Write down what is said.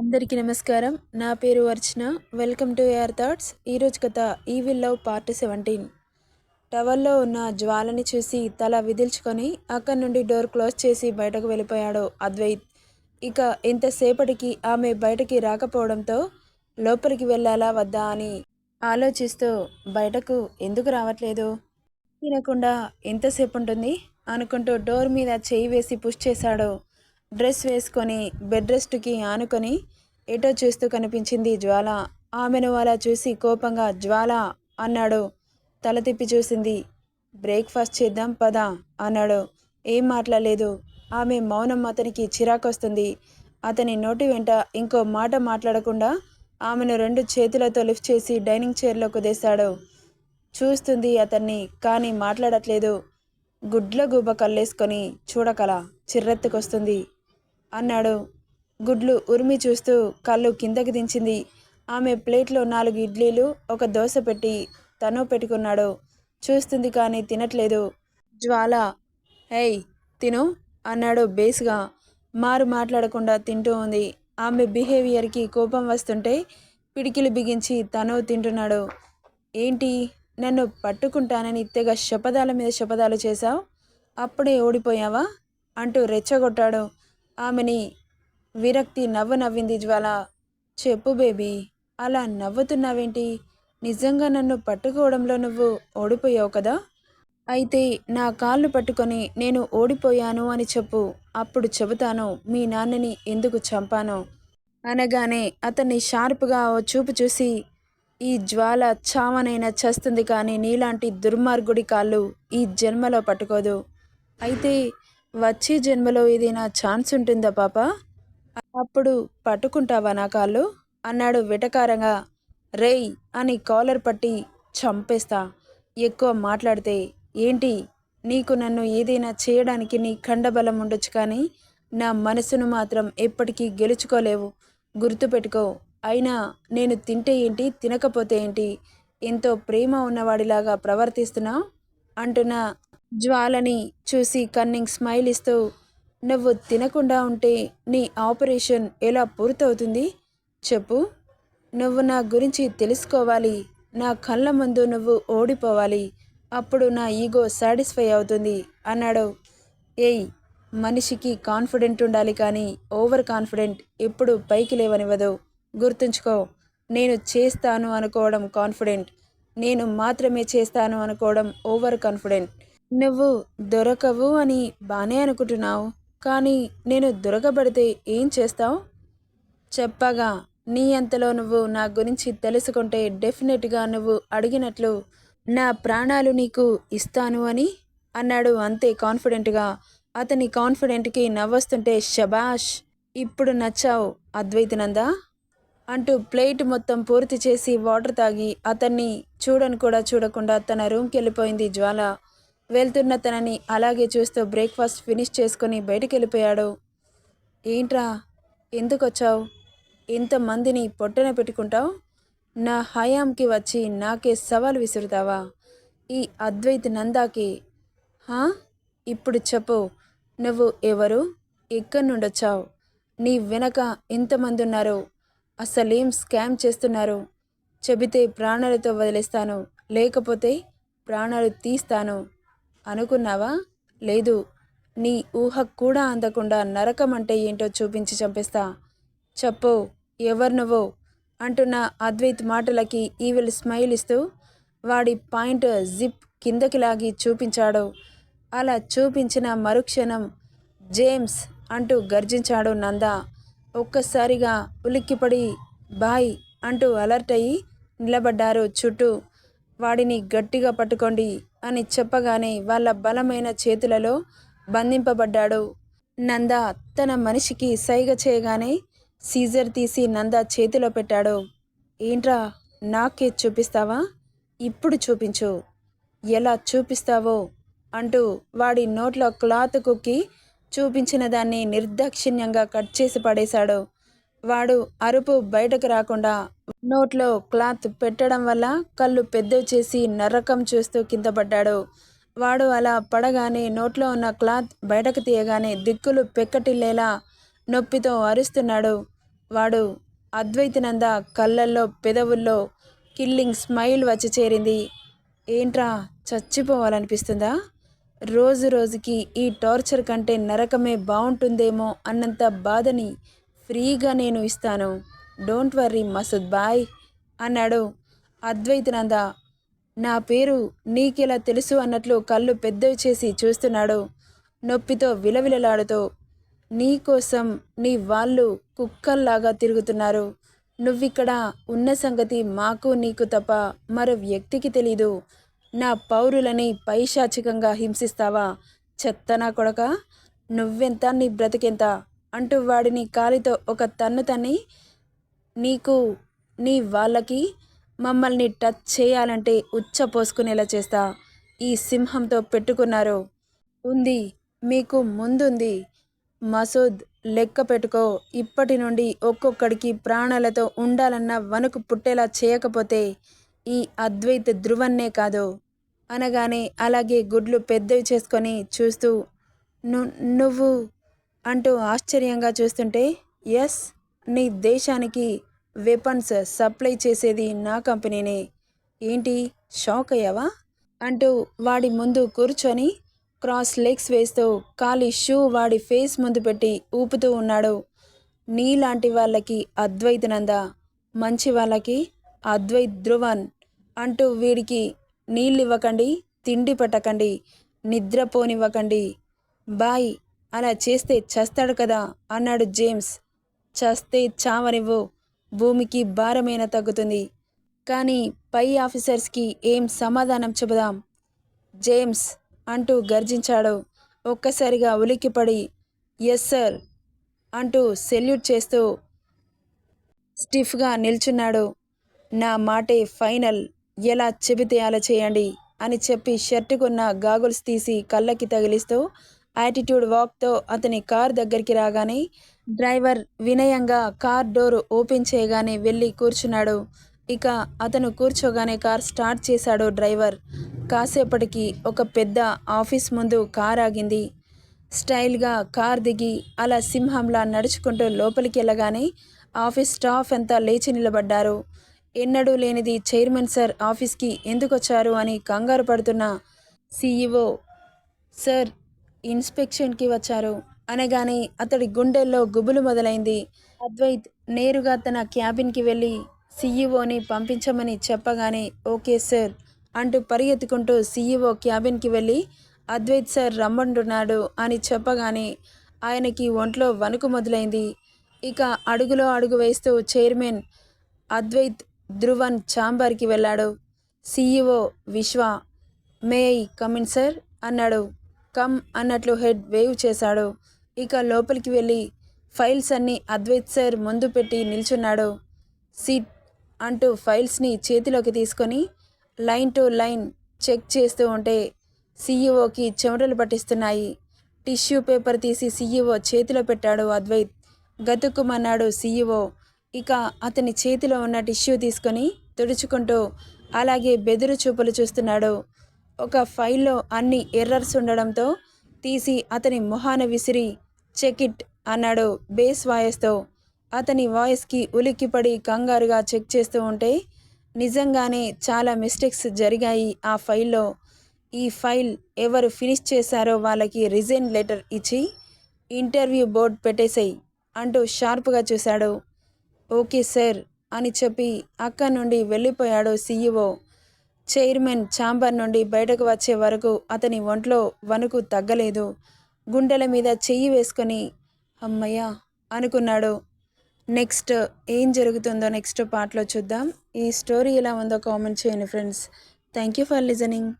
అందరికీ నమస్కారం. నా పేరు Archana. Welcome to air thoughts. ఈరోజు కథ ఈవిల్ లవ్ పార్ట్ సెవెంటీన్. టవర్లో ఉన్న జ్వాలని చూసి తల విదిల్చుకొని అక్కడి నుండి డోర్ క్లోజ్ చేసి బయటకు వెళ్ళిపోయాడు అద్వైత్. ఇక ఇంతసేపటికి ఆమె బయటకి రాకపోవడంతో లోపలికి వెళ్ళాలా వద్దా అని ఆలోచిస్తూ బయటకు ఎందుకు రావట్లేదు? తినకుండా ఎంతసేపు ఉంటుంది అనుకుంటూ డోర్ మీద చేయి వేసి పుష్ చేశాడు డ్రెస్ వేసుకొని బెడ్ రెస్ట్కి ఆనుకొని ఎటో చూస్తూ కనిపించింది జ్వాల. ఆమెను అలా చూసి కోపంగా జ్వాల అన్నాడు. తల తిప్పి చూసింది. బ్రేక్ఫాస్ట్ చేద్దాం పదా అన్నాడు. ఏం మాట్లాడలేదు. ఆమె మౌనం అతనికి చిరాకొస్తుంది. అతని నోటి వెంట ఇంకో మాట మాట్లాడకుండా ఆమెను రెండు చేతులతో లిఫ్ట్ చేసి డైనింగ్ చైర్లో కుదేశాడు చూస్తుంది అతన్ని కానీ మాట్లాడట్లేదు. గుడ్ల గుబ కల్లేసుకొని చూడకల. చిర్రెత్తుకొస్తుంది. అన్నాడు. గుడ్లు ఉరిమి చూస్తూ కళ్ళు కిందకి దించింది. ఆమె ప్లేట్లో నాలుగు ఇడ్లీలు ఒక దోశ పెట్టి తను పెట్టుకున్నాడు. చూస్తుంది కానీ తినట్లేదు. జ్వాల హేయ్ తిను అన్నాడు బేస్గా. మారు మాట్లాడకుండా తింటూ ఉంది. ఆమె బిహేవియర్కి కోపం వస్తుంటే పిడికిలు బిగించి తను తింటున్నాడు. ఏంటి? నన్ను పట్టుకుంటానని తెగ శపథాల మీద శపథాలు చేశావు? అప్పుడే ఓడిపోయావా? అంటూ రెచ్చగొట్టాడు. ఆమెని విరక్తి నవ్వు నవ్వింది జ్వాల. చెప్పు బేబీ అలా నవ్వుతున్నావేంటి? నిజంగా నన్ను పట్టుకోవడంలో నువ్వు ఓడిపోయావు కదా? అయితే నా కాళ్ళు పట్టుకొని నేను ఓడిపోయాను అని చెప్పు. అప్పుడు చెబుతాను మీ నాన్నని ఎందుకు చంపాను? అనగానే అతన్ని షార్ప్గా ఓ చూపు చూసి ఈ జ్వాల చావనైనా చస్తుంది కానీ నీలాంటి దుర్మార్గుడి కాళ్ళు ఈ జన్మలో పట్టుకోదు. అయితే వచ్చే జన్మలో ఇది నా ఛాన్స్ ఉంటుందా పాప? అప్పుడు పట్టుకుంటావా నా కాళ్ళు? అన్నాడు వెటకారంగా. రేయ్ అని కాలర్ పట్టి చంపేస్తా. ఎక్కువ మాట్లాడితే ఏంటి? నీకు నన్ను ఏదైనా చేయడానికి నీ ఖండబలం ఉండొచ్చు కానీ నా మనసును మాత్రం ఎప్పటికీ గెలుచుకోలేవు. గుర్తుపెట్టుకో. అయినా నేను తింటే ఏంటి తినకపోతే ఏంటి? ఎంతో ప్రేమ ఉన్నవాడిలాగా ప్రవర్తిస్తున్నా అంటున్న జ్వాలని చూసి కన్నింగ్ స్మైల్ ఇస్తూ నువ్వు తినకుండా ఉంటే నీ ఆపరేషన్ ఎలా పూర్తవుతుంది? చెప్పు. నువ్వు నా గురించి తెలుసుకోవాలి. నా కళ్ళ ముందు నువ్వు ఓడిపోవాలి. అప్పుడు నా ఈగో సాటిస్ఫై అవుతుంది అన్నాడు. ఏయ్ మనిషికి కాన్ఫిడెంట్ ఉండాలి కానీ ఓవర్ కాన్ఫిడెంట్ ఎప్పుడు పైకి లేవనివ్వదు. గుర్తుంచుకో నేను చేస్తాను అనుకోవడం కాన్ఫిడెంట్. నేను మాత్రమే చేస్తాను అనుకోవడం ఓవర్ కాన్ఫిడెంట్. నువ్వు దొరకవు అని బానే అనుకుంటున్నావు కానీ నేను దొరకబడితే ఏం చేస్తావు? చెప్పగా నీ అంతలో నువ్వు నా గురించి తెలుసుకుంటే డెఫినెట్గా నువ్వు అడిగినట్లు నా ప్రాణాలు నీకు ఇస్తాను అని అన్నాడు అంతే కాన్ఫిడెంట్గా. అతని కాన్ఫిడెంట్కి నవ్వొస్తుంటే షబాష్ ఇప్పుడు నచ్చావు అద్వైతనందా అంటూ ప్లేట్ మొత్తం పూర్తి చేసి వాటర్ తాగి అతన్ని చూడని కూడా చూడకుండా తన రూమ్కి వెళ్ళిపోయింది జ్వాల. వెళ్తున్న తనని అలాగే చూస్తూ బ్రేక్ఫాస్ట్ ఫినిష్ చేసుకొని బయటికి వెళ్ళిపోయాడు ఏంట్రా? ఎందుకు వచ్చావు ఇంతమందిని పొట్టన పెట్టుకుంటావు? నా హయాంకి వచ్చి నాకే సవాల్ విసురుతావా? ఈ అద్వైత్ నందాకి హా? ఇప్పుడు చెప్పు నువ్వు ఎవరు? ఎక్కడి నుండి వచ్చావు నీ వెనక ఎంతమంది ఉన్నారు అసలేం స్కామ్ చేస్తున్నారు? చెబితే ప్రాణాలతో వదిలేస్తాను. లేకపోతే ప్రాణాలు తీస్తాను. అనుకున్నావా? లేదు. నీ ఊహ కూడా అందకుండా నరకం అంటే ఏంటో చూపించి చంపేస్తా. చెప్పు ఎవరు నువ్వు? అంటున్న అద్వైత్ మాటలకి ఈవిల్ స్మైల్ ఇస్తూ వాడి పాయింట్ జిప్ కిందకి లాగి చూపించాడు. అలా చూపించిన మరుక్షణం జేమ్స్ అంటూ గర్జించాడు నంద. ఒక్కసారిగా ఉలిక్కిపడి బాయ్ అంటూ అలర్ట్ అయ్యి నిలబడ్డారు చుట్టూ. వాడిని గట్టిగా పట్టుకోండి అని చెప్పగానే వాళ్ళ బలమైన చేతులలో బంధింపబడ్డాడు. నంద తన మనిషికి సైగ చేయగానే సీజర్ తీసి నంద చేతిలో పెట్టాడు. ఏంట్రా నాకే చూపిస్తావా? ఇప్పుడు చూపించు. ఎలా చూపిస్తావో అంటూ వాడి నోట్లో క్లాత్ కుక్కి చూపించిన దాన్ని నిర్దాక్షిణ్యంగా కట్ చేసి పడేశాడు. వాడు అరుపు బయటకు రాకుండా నోట్లో క్లాత్ పెట్టడం వల్ల కళ్ళు పెద్దవి చేసి నరకం చూస్తూ కింద పడ్డాడు. వాడు అలా పడగానే నోట్లో ఉన్న క్లాత్ బయటకు తీయగానే దిక్కులు పెక్కటిల్లేలా నొప్పితో అరుస్తున్నాడు. వాడు అద్వైతనంద కళ్ళల్లో పెదవుల్లో కిల్లింగ్ స్మైల్ వచ్చి చేరింది. ఏంట్రా చచ్చిపోవాలనిపిస్తుందా? రోజు రోజుకి ఈ టార్చర్ కంటే నరకమే బాగుంటుందేమో అన్నంత బాధని ఫ్రీగా నేను ఇస్తాను. డోంట్ వర్రీ మసూద్ బాయ్ అన్నాడు అద్వైతనంద. నా పేరు నీకెలా తెలుసు అన్నట్లు కళ్ళు పెద్దవి చేసి చూస్తున్నాడు నొప్పితో విలవిలలాడుతూ. నీకోసం నీ వాళ్ళు కుక్కల్లాగా తిరుగుతున్నారు. నువ్విక్కడ ఉన్న సంగతి మాకు నీకు తప్ప మరో వ్యక్తికి తెలీదు. నా పౌరులని పైశాచికంగా హింసిస్తావా చెత్తనా కొడక? నువ్వెంత నీ బ్రతికెంత? అంటూ వాడిని కాలితో ఒక తన్ను తన్ని నీకు నీ వాళ్ళకి మమ్మల్ని టచ్ చేయాలంటే ఉచ్చ పోసుకునేలా చేస్తా ఈ సింహంతో పెట్టుకున్నారు. ఉంది మీకు ముందుంది. మసూద్ లెక్క పెట్టుకో. ఇప్పటి నుండి ఒక్కొక్కడికి ప్రాణాలతో ఉండాలన్న వణుకు పుట్టేలా చేయకపోతే ఈ అద్వైత ధృవన్నే కాదు. అనగానే అలాగే గుడ్లు పెద్దవి చేసుకొని చూస్తూ నువ్వు అంటూ ఆశ్చర్యంగా చూస్తుంటే ఎస్ నీ దేశానికి వెపన్స్ సప్లై చేసేది నా కంపెనీనే. ఏంటి షాక్ అయ్యావా? అంటూ వాడి ముందు కూర్చొని క్రాస్ లెగ్స్ వేస్తూ ఖాళీ షూ వాడి ఫేస్ ముందు పెట్టి ఊపుతూ ఉన్నాడు. నీలాంటి వాళ్ళకి అద్వైతనంద మంచి వాళ్ళకి అద్వైత్ ధ్రువన్ అంటూ వీడికి నీళ్ళు ఇవ్వకండి తిండి పెట్టకండి నిద్రపోనివ్వకండి. బాయ్ అలా చేస్తే చస్తాడు కదా అన్నాడు జేమ్స్. చస్తే చావనివ్వు. భూమికి భారమైన తగ్గుతుంది. కానీ పై ఆఫీసర్స్కి ఏం సమాధానం చెబుదాం. జేమ్స్ అంటూ గర్జించాడు. ఒక్కసారిగా ఉలిక్కిపడి ఎస్ సార్ అంటూ సెల్యూట్ చేస్తూ స్టిఫ్గా నిల్చున్నాడు. నా మాటే ఫైనల్. ఎలా చెబితే అలా చేయండి అని చెప్పి షర్టుకున్న గాగుల్స్ తీసి కళ్ళకి తగిలిస్తూ యాటిట్యూడ్ వాక్తో అతని కార్ దగ్గరికి రాగానే డ్రైవర్ వినయంగా కార్ డోర్ ఓపెన్ చేయగానే వెళ్ళి కూర్చున్నాడు. ఇక అతను కూర్చోగానే కార్ స్టార్ట్ చేశాడు డ్రైవర్. కాసేపటికి ఒక పెద్ద ఆఫీస్ ముందు కార్ ఆగింది. స్టైల్గా కార్ దిగి అలా సింహంలా నడుచుకుంటూ లోపలికి వెళ్ళగానే ఆఫీస్ స్టాఫ్ అంతా లేచి నిలబడ్డారు. ఎన్నడూ లేనిది చైర్మన్ సార్ ఆఫీస్కి ఎందుకు వచ్చారు అని కంగారు పడుతున్న సీఈఓ సార్ ఇన్స్పెక్షన్కి వచ్చారు. అనగానే అతడి గుండెల్లో గుబులు మొదలైంది. అద్వైత్ నేరుగా తన క్యాబిన్కి వెళ్ళి సీఈఓని పంపించమని చెప్పగానే ఓకే సార్ అంటూ పరిగెత్తుకుంటూ సీఈఓ క్యాబిన్కి వెళ్ళి అద్వైత్ సార్ రమ్మంటున్నాడు అని చెప్పగానే ఆయనకి ఒంట్లో వణుకు మొదలైంది. ఇక అడుగులో అడుగు వేస్తూ చైర్మన్ అద్వైత్ ధ్రువన్ ఛాంబర్కి వెళ్ళాడు. CEO Vishwa may I come in sir అన్నాడు. కమ్ అన్నట్లు హెడ్ వేవ్ చేశాడు. ఇక లోపలికి వెళ్ళి ఫైల్స్ అన్నీ అద్వైత్ సార్ ముందు పెట్టి నిల్చున్నాడు. సీట్ అంటూ ఫైల్స్ని చేతిలోకి తీసుకొని లైన్ టు లైన్ చెక్ చేస్తూ ఉంటే సీఈఓకి చెమటలు పట్టిస్తున్నాయి. టిష్యూ పేపర్ తీసి సీఈఓ చేతిలో పెట్టాడు అద్వైత్. గతుక్కుమన్నాడు సీఈఓ. ఇక అతని చేతిలో ఉన్న టిష్యూ తీసుకొని తుడుచుకుంటూ అలాగే బెదురు చూపులు చూస్తున్నాడు. ఒక ఫైల్లో అన్ని ఎర్రర్స్ ఉండడంతో తీసి అతని మొహాన విసిరి చెక్ అన్నాడు బేస్ వాయిస్తో. అతని వాయిస్కి ఉలిక్కిపడి కంగారుగా చెక్ చేస్తూ ఉంటే నిజంగానే చాలా మిస్టేక్స్ జరిగాయి ఆ ఫైల్లో. ఈ ఫైల్ ఎవరు ఫినిష్ చేశారో వాళ్ళకి రిజైన్ లెటర్ ఇచ్చి ఇంటర్వ్యూ బోర్డ్ పెట్టేశాయి అంటూ షార్ప్గా చూశాడు. ఓకే సార్ అని చెప్పి అక్కడి నుండి వెళ్ళిపోయాడు సీఈఓ. చైర్మన్ ఛాంబర్ నుండి బయటకు వచ్చే వరకు అతని ఒంట్లో వణుకు తగ్గలేదు. గుండెల మీద చెయ్యి వేసుకొని అమ్మయ్య అనుకున్నాడు. నెక్స్ట్ ఏం జరుగుతుందో నెక్స్ట్ పార్ట్లో చూద్దాం. ఈ స్టోరీ ఎలా ఉందో కామెంట్ చేయండి friends. Thank you for listening.